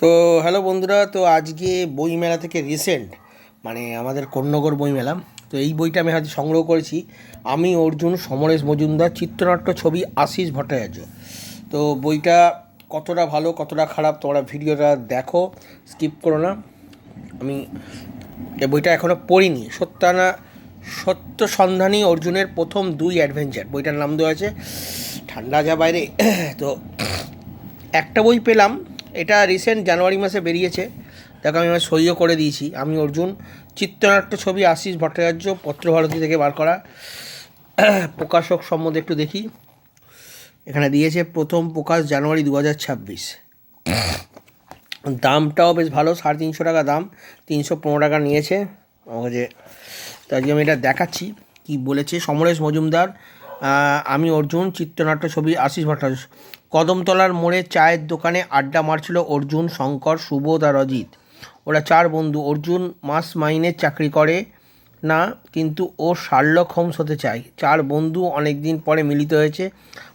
তো হ্যালো বন্ধুরা, তো আজকে বইমেলা থেকে রিসেন্ট মানে আমাদের কন্যগর বইমেলা তো এই বইটা আমি হয়তো সংগ্রহ করেছি। আমি অর্জুন, সমরেশ মজুমদার, চিত্রনাট্য ছবি আশিস ভট্টাচার্য। তো বইটা কতটা ভালো, কতটা খারাপ, তোমরা ভিডিওটা দেখো স্কিপ করো না। আমি বইটা এখনও পড়িনি। সত্যানা, সত্য সন্ধানী অর্জুনের প্রথম দুই অ্যাডভেঞ্চার বইটার নাম দেওয়া আছে, ঠান্ডা যা বাইরে। তো একটা বই পেলাম এটা রিসেন্ট জানুয়ারি মাসে বেরিয়েছে। দেখো আমি আমার সইও করে দিয়েছি। আমি অর্জুন, চিত্রনাট্য ছবি, আশিস ভট্টাচার্য, পত্রভারতী থেকে বার করা। প্রকাশক সম্বন্ধে একটু দেখি। এখানে দিয়েছে, প্রথম প্রকাশ জানুয়ারি দু হাজার ছাব্বিশ। দামটাও বেশ ভালো, সাড়ে তিনশো টাকা দাম। তিনশো পনেরো টাকা নিয়েছে। আমাকে যে তাই আমি এটা দেখাচ্ছি। কি বলেছে, সমরেশ মজুমদার। আমি অর্জুন, চিত্রনাট্য ছবি, আশিস ভট্টাচার্য। কদমতলার মোড়ে চায়ের দোকানে আড্ডা মারছিল অর্জুন, শঙ্কর, সুবোধ আর অজিত। ওরা চার বন্ধু। অর্জুন মাস মাইনের চাকরি করে না, কিন্তু ও শার্লক হোমস হতে চায়। চার বন্ধু অনেক দিন পরে মিলিত হয়েছে।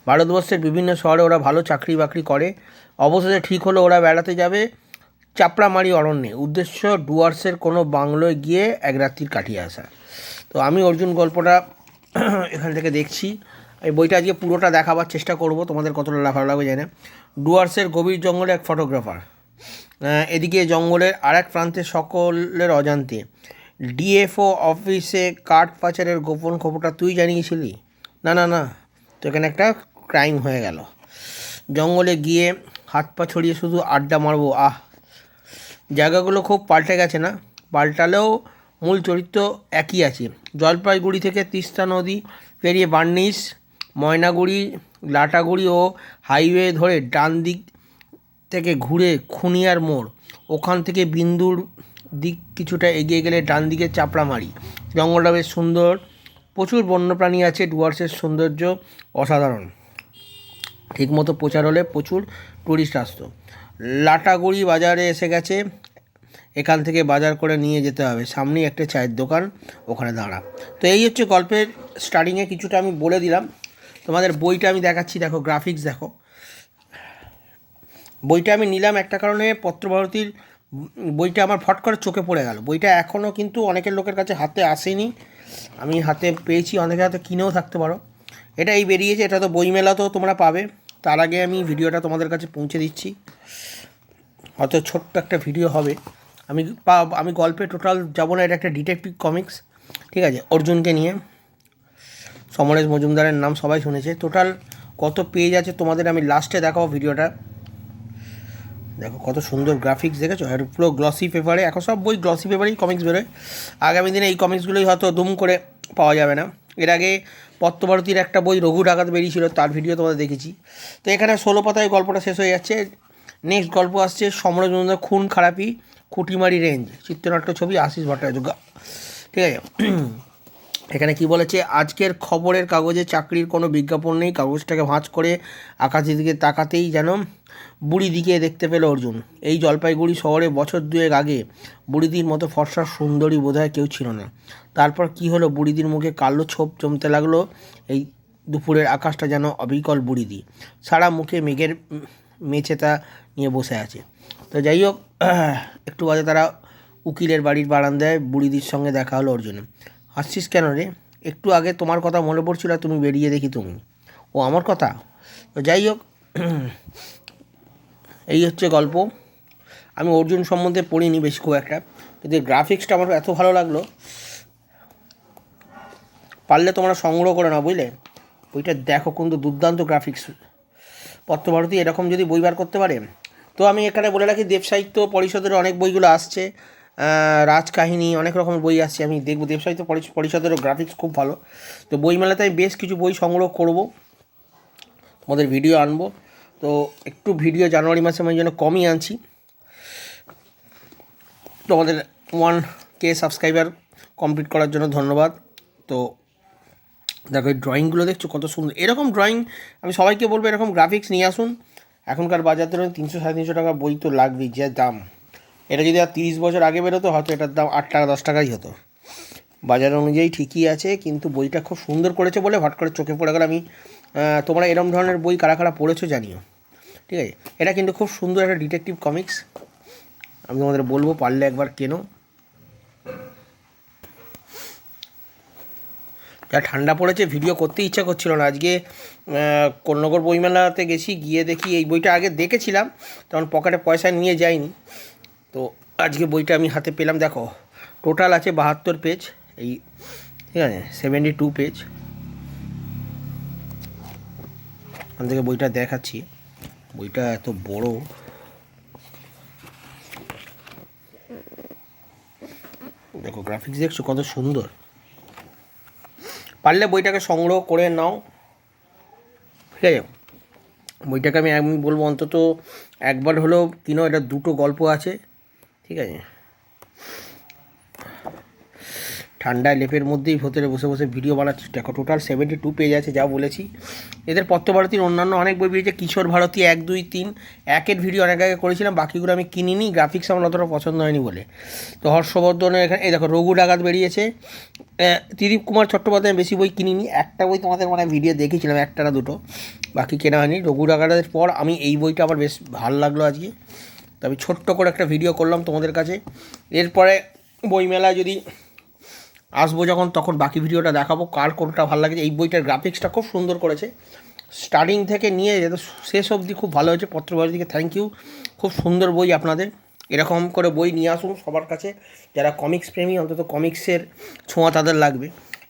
ভারতবর্ষের বিভিন্ন শহরে ওরা ভালো চাকরি বাকরি করে। অবশেষে ঠিক হলো ওরা বেড়াতে যাবে চাপড়ামারি অরণ্যে। উদ্দেশ্য, ডুয়ার্সের কোনো বাংলোয় গিয়ে এক রাত্রির কাটিয়ে আসা। তো আমি অর্জুন গল্পটা এখান থেকে দেখছি। এই বইটা আজকে পুরোটা দেখাবার চেষ্টা করব, তোমাদের কতটা ভালো লাগবে জানি ডুয়ার্সের গভীর জঙ্গলে এক ফটোগ্রাফার। এদিকে জঙ্গলের আর এক প্রান্তে সকলের অজান্তে। ডিএফও অফিসে কাঠ পাচারের গোপন খবরটা তুই জানিয়েছিলি? না না না, তো এখানে একটা ক্রাইম হয়ে গেল। জঙ্গলে গিয়ে হাত পা ছড়িয়ে শুধু আড্ডা মারবো, আহ। জায়গাগুলো খুব পাল্টে গেছে না? পাল্টালেও মূল চরিত্র একই আছে। জলপাইগুড়ি থেকে তিস্তা নদী পেরিয়ে বার্নিস ময়নাগুড়ি, লাটাগুড়ি ও হাইওয়ে ধরে ডান দিক থেকে ঘুরে খুনিয়ার মোড়। ওখান থেকে বিন্দুর দিক কিছুটা এগিয়ে গেলে ডান দিকে চাপড়ামারি। জঙ্গলটা বেশ সুন্দর, প্রচুর বন্যপ্রাণী আছে, ডুয়ার্সের সৌন্দর্য অসাধারণ। ঠিকমতো প্রচার হলে প্রচুর টুরিস্ট আসতো। লাটাগুড়ি বাজারে এসে গেছে, এখান থেকে বাজার করে নিয়ে যেতে হবে। সামনেই একটা চায়ের দোকান, ওখানে দাঁড়া। তো এই হচ্ছে গল্পের স্টার্টিংয়ে কিছুটা আমি বলে দিলাম। তোমাদের বইটা আমি দেখাচ্ছি, দেখো গ্রাফিক্স দেখো। বইটা আমি নিলাম একটা কারণে পত্রভারতীর, বইটা আমার ফট করে চোখে পড়ে গেল। বইটা এখনও কিন্তু অনেকের লোকের কাছে হাতে আসেনি। আমি হাতে পেয়েছি অনেকের হাতে কিনেও থাকতে পারো। এটা এই বেরিয়েছে, এটা তো বইমেলাতেও তোমরা পাবে। তার আগে আমি ভিডিওটা তোমাদের কাছে পৌঁছে দিচ্ছি। হয়তো ছোট্ট একটা ভিডিও হবে। আমি আমি গল্পে টোটাল যাব না, এটা একটা ডিটেকটিভ কমিক্স ঠিক আছে, অর্জুনকে নিয়ে। সমরেশ মজুমদারের নাম সবাই শুনেছে। টোটাল কত পেজ আছে তোমাদের আমি লাস্টে দেখাবো ভিডিওটা। দেখো কত সুন্দর গ্রাফিক্স দেখেছ? আর পুরো গ্লসি পেপারে এখন সব বই গ্লসি পেপারেই কমিক্স বেরোয়। আগামী দিনে এই কমিক্সগুলোই হয়তো দুম করে পাওয়া যাবে না। এর আগে পত্রভারতীর একটা বই রঘু ডাকাত বেরিয়েছিল, তার ভিডিও তোমাদের দেখেছি। তো এখানে ষোলো পাতায় গল্পটা শেষ হয়ে যাচ্ছে। নেক্সট গল্প আসছে সমরেশ মজুমদার খুন খারাপি, খুঁটিমারি রেঞ্জ, চিত্রনাট্য ছবি আশিস ভট্টাচার্য। ঠিক আছে? এখানে কি বলেছে? আজকের খবরের কাগজে চাকরির কোনো বিজ্ঞাপন নেই। কাগজটাকে ভাঁজ করে আকাশের দিকে তাকাতেই যেন বুড়ি দিকে দেখতে পেল অর্জুন। এই জলপাইগুড়ি শহরে বছর দুয়েক আগে বুড়িদির মতো ফর্সা সুন্দরী বোধহয় কেউ ছিল না। তারপর কি হলো? বুড়িদির মুখে কালো ছোপ জমতে লাগল। এই দুপুরের আকাশটা যেন অবিকল বুড়িদি। সারা মুখে মেঘের মেছেতা নিয়ে বসে আছে। তো যাই হোক, একটু বাদে তারা উকিলের বাড়ির বারান্দায় বুড়িদির সঙ্গে দেখা হলো অর্জুনের। হাসছিস কেন রে? একটু আগে তোমার কথা মনে পড়ছিল তুমি বেরিয়ে দেখি তুমি। ও আমার কথা? তো যাই হোক, এই হচ্ছে গল্প। আমি অর্জুন সম্বন্ধে পড়িনি বেশ খুব একটা। কিন্তু গ্রাফিক্সটা আমার এত ভালো লাগল। পারলে তোমরা সংগ্রহ করে না বুঝলে? বইটা দেখো কিন্তু দুর্দান্ত গ্রাফিক্স পত্রভারতী এরকম যদি বই বার করতে পারে। তো আমি এখানে বলে রাখি, দেব সাহিত্য পরিষদের অনেক বইগুলো আসছে। রাজকাহিনী, অনেক রকমের বই আসছে আমি দেখব। দেব সাহিত্য পরিষদেরও গ্রাফিক্স খুব ভালো। তো বইমেলাতে আমি বেশ কিছু বই সংগ্রহ করব, তোমাদের ভিডিও আনব। তো একটু ভিডিও জানুয়ারি মাসে আমি জন্য কমই আনছি। তোমাদের ওয়ান কে সাবস্ক্রাইবার কমপ্লিট করার জন্য ধন্যবাদ। তো দেখো, এই ড্রয়িংগুলো দেখছ, কত সুন্দর। এরকম ড্রয়িং আমি সবাইকে বলব এরকম গ্রাফিক্স নিয়ে আসুন। এখনকার বাজার ধরে তিনশো সাড়ে তিনশো টাকা বই তো লাগবেই, যে দাম। এটা যদি আর তিরিশ বছর আগে বেরোতো, হয়তো এটার দাম আট টাকা, দশ টাকাই হতো। বাজার অনুযায়ী ঠিকই আছে, কিন্তু বইটা খুব সুন্দর করেছে বলে হট করে চোখে পড়ে গেল। আমি তোমরা এরম ধরনের বই কারা কারা পড়েছো জানিও। ঠিক আছে? এটা কিন্তু খুব সুন্দর একটা ডিটেকটিভ কমিক্স আমি তোমাদের বলব, পারলে একবার কেনো। যা ঠান্ডা পড়েছে, ভিডিও করতে ইচ্ছা করছিল না। আজকে কন্যগর বইমেলাতে গেছি, গিয়ে দেখি এই বইটা আগে দেখেছিলাম, তখন পকেটে পয়সা নিয়ে যাইনি তো আজকে বইটা আমি হাতে পেলাম, দেখো টোটাল আছে বাহাত্তর পেজ এই, ঠিক আছে সেভেন্টি টু পেজ থেকে বইটা দেখাচ্ছি, বইটা এত বড়। দেখো গ্রাফিক্স দেখছ কত সুন্দর। পারলে বইটাকে সংগ্রহ করে নাও। ঠিক আছে, বইটাকে আমি আমি বলব অন্তত একবার হলেও কিনো, এটা দুটো গল্প আছে। ঠিক আছে? ঠান্ডায় লেপের মধ্যেই ভেতরে বসে বসে ভিডিও বানাচ্ছি দেখো টোটাল সেভেন্টি টু পেজ আছে, যা বলেছি। এদের পত্রভারতীর অন্যান্য অনেক বই বেরিয়েছে। কিশোর ভারতী এক, দুই, তিন, একের ভিডিও অনেক আগে করেছিলাম, বাকিগুলো আমি কিনিনি গ্রাফিক্স আমার অতটা পছন্দ হয়নি বলে। তো হর্ষবর্ধনের এখানে, এই দেখো, রঘু ডাকাত বেরিয়েছে। ত্রিদীপ কুমার চট্টোপাধ্যায় বেশি বই কিনিনি। একটা বই তোমাদের মানে ভিডিও দেখেছিলাম, একটা না দুটো। বাকি কেনা হয়নি। রঘু ডাকাতের পর আমি এই বইটা আমার বেশ ভালো লাগল আজকে। তো আমি ছোট্ট করে একটা ভিডিও করলাম তোমাদের কাছে। এরপরে বইমেলায় যদি আসব যখন, তখন বাকি ভিডিওটা দেখাবো কার কোনটা ভালো লাগে। এই বইটার গ্রাফিক্সটা খুব সুন্দর করেছে। স্টার্টিং থেকে নিয়ে শেষ অবধি খুব ভালো হয়েছে। পত্রভারতীকে থ্যাংক ইউ খুব সুন্দর বই আপনাদের। এরকম করে বই নিয়ে আসুন সবার কাছে। যারা কমিক্স প্রেমী, অন্তত কমিক্সের ছোঁয়া তাদের লাগবে।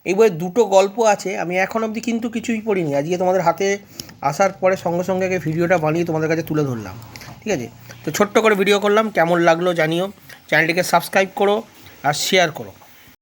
এই বইয়ে দুটো গল্প আছে। আমি এখন অবধি কিন্তু কিছুই পড়িনি। আজকে তোমাদের হাতে আসার পরে সঙ্গে সঙ্গে ভিডিওটা বানিয়ে তোমাদের কাছে তুলে ধরলাম। ঠিক আছে? তো ছোট্ট করে ভিডিও করলাম, কেমন লাগল জানিও। চ্যানেলটিকে সাবস্ক্রাইব করো আর শেয়ার করো।